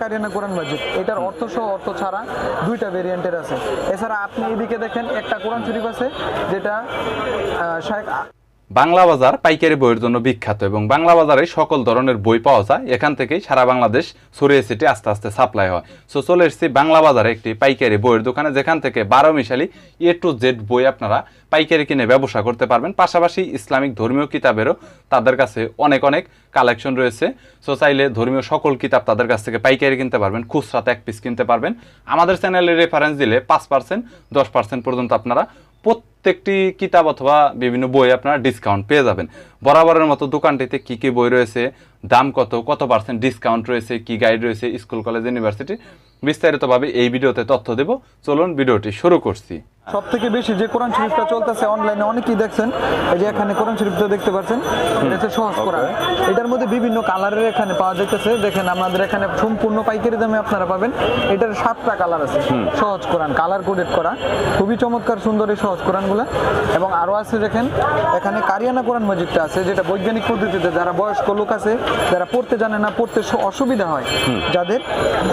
কারিয়ানা কোরআন মাজিদ? এটার অর্থ সহ অর্থ ছাড়া দুইটা ভেরিয়েন্টের আছে। এছাড়া আপনি এদিকে দেখেন, একটা কোরআন শরীফ আছে, যেটা শায়েখ বাংলা বাজার পাইকারি বইয়ের জন্য বিখ্যাত এবং বাংলা বাজারে সকল ধরনের বই পাওয়া যায়, এখান থেকেই সারা বাংলাদেশ ছড়িয়ে ছিটে আস্তে আস্তে সাপ্লাই হয়। সো চলে এসেছি বাংলা বাজারে একটি পাইকারি বইয়ের দোকানে, যেখান থেকে বারো মিশালি এ টু জেড বই আপনারা পাইকারি কিনে ব্যবসা করতে পারবেন। পাশাপাশি ইসলামিক ধর্মীয় কিতাবেরও তাদের কাছে অনেক অনেক কালেকশন রয়েছে। সো চাইলে ধর্মীয় সকল কিতাব তাদের কাছ থেকে পাইকারি কিনতে পারবেন খুচরাতে এক পিস কিনতে পারবেন। আমাদের চ্যানেলে রেফারেন্স দিলে পাঁচ পার্সেন্ট দশ পার্সেন্ট পর্যন্ত আপনারা প্রত্যেকটি কিতাব অথবা বিভিন্ন বই আপনারা ডিসকাউন্ট পেয়ে যাবেন। বরাবরের মতো দোকানটিতে কি কি বই রয়েছে, দাম কত কত পার্সেন্ট ডিসকাউন্ট রয়েছে, কি গাইড রয়েছে স্কুল কলেজ ইউনিভার্সিটি বিস্তারিতভাবে এই ভিডিওতে তথ্য দেব। চলুন ভিডিওটি শুরু করছি। সব থেকে বেশি যে কোরআন শরীফটা চলতেছে অনলাইনে অনেকেই দেখছেন এই যে এখানে কোরআন শরীফটা দেখতে পাচ্ছেন এটা সহজ কোরআন এটার মধ্যে বিভিন্ন কালারের এখানে পাওয়া যাইতেছে। দেখেন আমাদের এখানে সম্পূর্ণ পাইকারি দামে আপনারা পাবেন। এটার সাতটা কালার আছে। সহজ কোরআন কালার কোডেড করা। খুবই চমৎকার সুন্দর এই সহজ কোরআনগুলো। এবং আরও আছে দেখেন এখানে কারিয়ানা কোরআন মসজিদটা আছে যেটা বৈজ্ঞানিক পদ্ধতিতে যারা বয়স্ক লোক আছে যারা পড়তে জানে না পড়তে অসুবিধা হয়। যাদের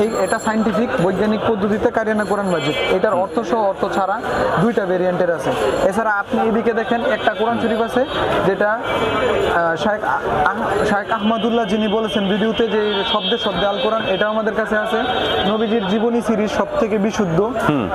এই এটা সাইন্টিফিক বৈজ্ঞানিক পদ্ধতিতে কারিয়ানা কোরআন মসজিদ। এটার অর্থ সহ অর্থ ছাড়া দুইটা ভেরিয়েন্টের আছে। এছাড়া আপনি এদিকে দেখেন একটা কোরআন শরীফ আছে যেটা আহ- শায়েখ আহমদুল্লাহ যিনি বলেছেন ভিডিওতে যে শব্দে শব্দে আল কোরআন এটাও আমাদের কাছে আছে। নবীজির জীবনী সিরিজ সব থেকে বিশুদ্ধ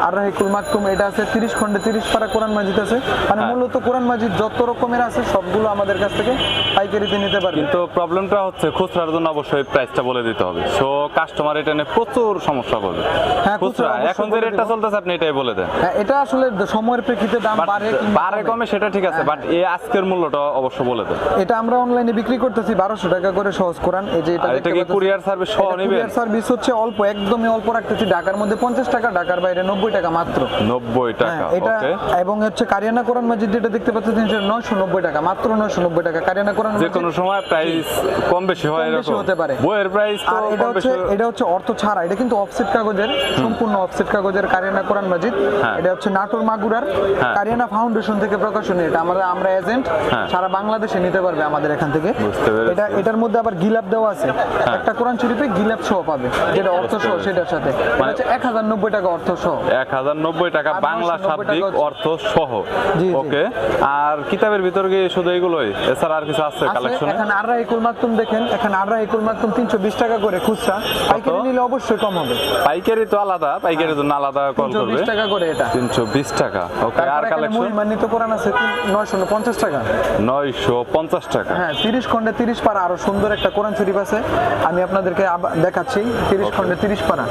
আর রাহিকুল মাকতুম এটা আছে তিরিশ খন্ডে তিরিশ পারা কোরআন মাজিদ আছে। মানে মূলত কোরআন মাজিদ যত রকমের আছে সবগুলো আমাদের কাছ থেকে পাইকারিতে নিতে পারবেন কিন্তু প্রবলেমটা হচ্ছে খুচরার জন্য অবশ্যই প্রাইসটা বলে দিতে হবে। সো কাস্টমার এটা নিয়ে প্রচুর সমস্যা করবে। হ্যাঁ, খুচরা খুচরা এখন যে রেটটা চলতেছে আপনি এটাই বলে দেন। হ্যাঁ এটা আসলে সময়ের প্রেক্ষিতে দাম বাড়ে বাড়ে কমে। সেটা ঠিক আছে বাট এই আজকের মূল্যটা অবশ্য বলে দেন। এটা আমরা অনলাইনে বিক্রি করতেছি টাকা করে সহজ কোরআন। এই যে এটা এটা কি কুরিয়ার সার্ভিস সহ নেবেন? কুরিয়ার সার্ভিস হচ্ছে অল্প একদমই অল্প রাখতেছি। ঢাকার মধ্যে পঞ্চাশ টাকা ঢাকার বাইরে নব্বই টাকা মাত্র। নব্বই টাকা হ্যাঁ, এটা এবং হচ্ছে কারিয়ানা কোরআন মসজিদ যেটা দেখতে পাচ্ছেন সেটা নয়শো নব্বই টাকা মাত্র নয়শো নব্বই টাকা। কারিয়ানা কোরআন যে কোনো সময় প্রাইস কম বেশি হয় এরকম। হতে পারে। বইয়ের প্রাইস তো এটা হচ্ছে এটা হচ্ছে অর্থ ছাড়া এটা কিন্তু অফসেট কাগজের সম্পূর্ণ অফসেট কাগজের কারিয়ানা কোরআন মসজিদ। হ্যাঁ। এটা হচ্ছে নাটোর মাগুরার হ্যাঁ। কারিয়ানা ফাউন্ডেশন থেকে প্রকাশনী এটা। আমরা আমরা এজেন্ট হ্যাঁ। সারা বাংলাদেশে নিতে পারবে আমাদের এখান থেকে। এটা এটার মধ্যে আবার গিলাপ দেওয়া আছে। একটা কোরআন শরীফে গিলাপ সহ পাবে। যেটা অর্থ সহ। সেটার সাথে। মানে- হচ্ছে এক হাজার নব্বই টাকা অর্থ সহ এক হাজার নব্বই টাকা আর বাংলা 990 শাব্দিক অর্থ সহ। ওকে। আর কিতাবের ভিতর গিয়ে শুধু এগুলোই? এছাড়া আর কিছু আছে কালেকশন এখানে আররা একুল মাকতুম দেখেন। এখানে আররা একুল মাকতুম তিনশো বিশ টাকা করে খুচরা। পাইকারি নিলে অবশ্যই কম হবে। পাইকারি তো আলাদা। পাইকারি জন্য আলাদা কল করবে বিশ টাকা করে এটা। তিনশো বিশ টাকা। ওকে আর কালেকশন মহিমান্বিত কোরআন আছে নয়শো পঞ্চাশ টাকা। নয়শো পঞ্চাশ টাকা। হ্যাঁ তিরিশ খন্ডে তিরিশ পারা আরও সুন্দর একটা কোরআন শরীফ আছে। আমি আপনাদেরকে দেখাচ্ছি তিরিশ খন্ডে তিরিশ পারা।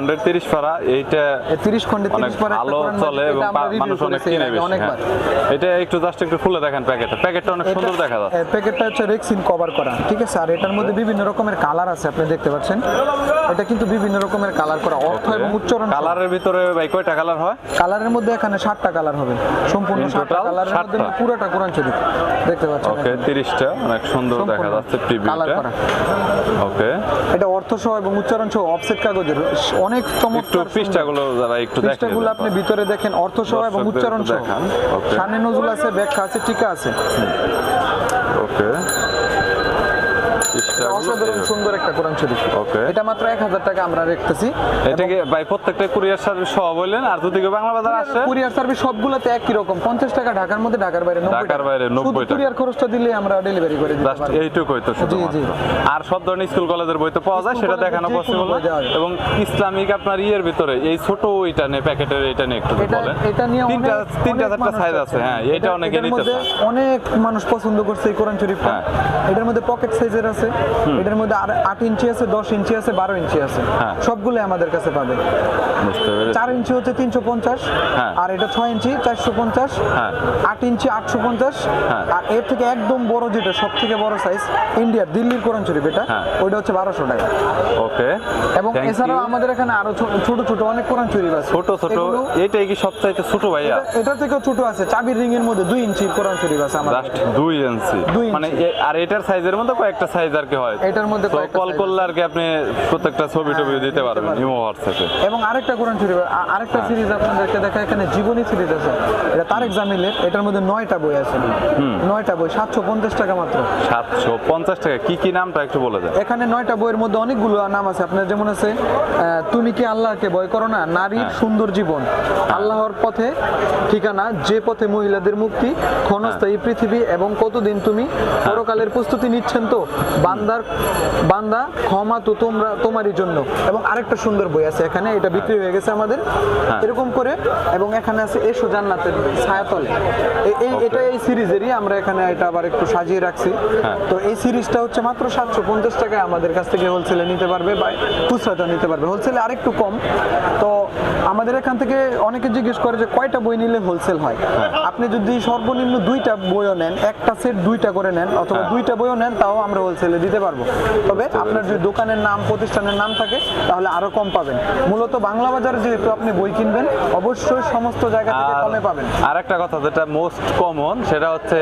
খন্ডের তিরিশ পারা এইটা তিরিশ খন্ডে অনেক পারা ভালো চলে এবং মানুষ অনেক কিনে বেশি হ্যাঁ। এটা একটু জাস্ট একটু খুলে দেখেন প্যাকেটটা। প্যাকেটটা অনেক সুন্দর দেখা এ, প্যাকেটটা হচ্ছে রেক্সিন কভার করা ঠিক আছে? আর এটার মধ্যে বিভিন্ন রকমের কালার আছে আপনি দেখতে পাচ্ছেন। এটা কিন্তু বিভিন্ন রকমের কালার করা অর্থ এবং উচ্চারণ কালারের ভিতরে ভাই কয়টা কালার হয়? কালারের মধ্যে এখানে ষাটটা কালার হবে। সম্পূর্ণ total? কালারের মধ্যে পুরোটা কোরআন শরীফ দেখতে পাচ্ছেন ওকে এখানে। তিরিশটা অনেক সুন্দর দেখা যাচ্ছে প্রিভিউটা ওকে এটা অর্থ সহ এবং উচ্চারণ সহ অফসেট কাগজের অনেক চমৎকার পৃষ্ঠাগুলো যারা একটু পৃষ্ঠাগুলো আপনি ভিতরে দেখেন অর্থ সহ এবং উচ্চারণ সহ. সামনে নজুল আছে ব্যাখ্যা আছে টিকা আছে। ওকে। অসাধারণ সুন্দর একটা কোরআন শরীফ। Okay. এটা মাত্র এক হাজার টাকা আমরা রাখতেছি এটাকে ভাই প্রত্যেকটা কুরিয়ার সার্ভিস সহ বললেন? আর যদি বাংলা বাজার আসে? কুরিয়ার সার্ভিস সবগুলোতে একই রকম। পঞ্চাশ টাকা ঢাকার মধ্যে ঢাকার বাইরে ঢাকার বাইরে 90 টাকা। কুরিয়ার খরচটা দিলে আমরা ডেলিভারি করে দিতে এইটুকুই তো শুধু আর সব ধরনের স্কুল কলেজের বই তো পাওয়া যায় সেটা দেখানো পসিবল। এবং ইসলামিক আপনার ইয়ের ভিতরে এই ছোট ওইটা নেই প্যাকেটের এটা নিয়ে একটু এটা বলেন। এটা নিয়ে তিনটা তিনটা চারটা সাইজ আছে। হ্যাঁ এটা অনেকে নিতে অনেক মানুষ পছন্দ করছে এই কোরআন শরীফটা। হ্যাঁ। এটার মধ্যে পকেট সাইজের আছে এটার মধ্যে আর আট ইঞ্চি আছে দশ ইঞ্চি আছে বারো ইঞ্চি আছে। হ্যাঁ। সবগুলো আমাদের কাছে পাবে। চার ইঞ্চি হচ্ছে তিনশো পঞ্চাশ হ্যাঁ। আর এটা ছয় ইঞ্চি চারশো পঞ্চাশ হ্যাঁ। আট ইঞ্চি আটশো পঞ্চাশ। আর এর থেকে একদম বড় যেটা সব থেকে বড় সাইজ ইন্ডিয়ার দিল্লির কোরআন শরীফ এটা। ওইটা হচ্ছে বারোশো টাকা। ওকে। এবং এছাড়াও আমাদের এখানে আরও ছোট ছোট অনেক কোরআন শরীফ আছে। ছোট ছোট এইটাই কি সবচাইতে ছোট ভাইয়া? এটা- এটা থেকেও ছোট আছে। চাবির রিং এর মধ্যে দুই ইঞ্চি কোরআন শরীফ আছে আমাদের। দুই ইঞ্চি। মানে আর এটার সাইজের মধ্যে কয়েকটা সাইজ আর কি হয়। হয় এটার মধ্যে কল করলে আর কি আপনি প্রত্যেকটা ছবি টবি হ্যাঁ, দিতে পারবেন পারবেন। ইমো হোয়াটসঅ্যাপে এবং আরেকটা কোরআন শরীফ আ- আরেকটা হ্যাঁ। সিরিজ আপনাদেরকে দেখা এখানে জীবনী সিরিজ আছে। এটা তারেক জামিলের এটার মধ্যে নয়টা বই আছে। নয়টা বই সাতশো পঞ্চাশ টাকা মাত্র। সাতশো পঞ্চাশ টাকা কি কি নামটা একটু বলে দেন। এখানে নয়টা বইয়ের মধ্যে অনেকগুলো নাম আছে। আপনার যেমন আছে তুমি কি আল্লাহকে ভয় করো না? নারীর হ্যাঁ। সুন্দর জীবন। আল্লাহর পথে ঠিকানা যে পথে মহিলাদের মুক্তি ক্ষণস্থায়ী পৃথিবী এবং কতদিন তুমি পরকালের প্রস্তুতি নিচ্ছেন তো? বান্দার বান্দা ক্ষমা তো তোমরা তোমারই জন্য। এবং আরেকটা সুন্দর বই আছে এখানে এটা বিক্রি হয়ে গেছে আমাদের। হ্যাঁ। এরকম করে এবং এখানে আছে এসো জান্নাতের ছায়াতলে। এই এটা এই সিরিজেরই আমরা এখানে এটা আবার একটু সাজিয়ে রাখছি। হ্যাঁ। তো এই সিরিজটা হচ্ছে মাত্র সাতশো পঞ্চাশ টাকায় আমাদের কাছ থেকে হোলসেলে নিতে পারবে বা খুচরাটা নিতে পারবে। হোলসেলে আরেকটু কম। তো আমাদের এখান থেকে অনেকে জিজ্ঞেস করে যে কয়টা বই নিলে হোলসেল হয়। আপনি যদি সর্বনিম্ন দুইটা বইও নেন একটা সেট দুইটা করে নেন অথবা হ্যাঁ। দুইটা বইও নেন তাও আমরা হোলসেলে দিতে পারব। তবে আপনার যদি দোকানের নাম প্রতিষ্ঠানের নাম থাকে তাহলে আরও কম পাবেন। মূলত বাংলা বাজারে যেহেতু আপনি বই কিনবেন অবশ্যই সমস্ত জায়গা থেকে কমে পাবেন। আরেকটা কথা যেটা মোস্ট কমন সেটা হচ্ছে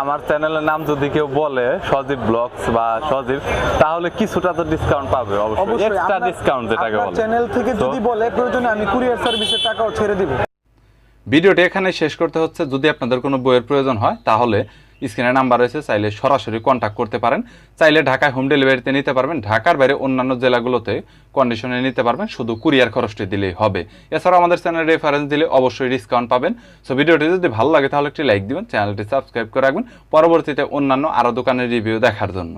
আমার চ্যানেলের নাম যদি কেউ বলে সজীব ব্লগস বা সজীব তাহলে কিছুটা তো ডিসকাউন্ট পাবে অবশ্যই। অবশ্যই এক্সট্রা ডিসকাউন্ট যেটাকে বলে। চ্যানেল থেকে যদি বলে প্রয়োজনে আমি কুরিয়ার সার্ভিসের টাকাও ছেড়ে দিব। ভিডিওটি এখানে শেষ করতে হচ্ছে। যদি আপনাদের কোনো বইয়ের প্রয়োজন হয় তাহলে স্ক্রিনে নাম্বার রয়েছে, চাইলে সরাসরি কন্ট্যাক্ট করতে পারেন। চাইলে ঢাকায় হোম ডেলিভারিতে নিতে পারবেন, ঢাকার বাইরে অন্যান্য জেলাগুলোতে কন্ডিশনে নিতে পারবেন, শুধু কুরিয়ার খরচটি দিলেই হবে। এছাড়াও আমাদের চ্যানেল রেফারেন্স দিলে অবশ্যই ডিসকাউন্ট পাবেন। সো ভিডিওটি যদি ভালো লাগে তাহলে একটি লাইক দিবেন চ্যানেলটি সাবস্ক্রাইব করে রাখবেন। পরবর্তীতে অন্যান্য আরও দোকানের রিভিউ দেখার জন্য।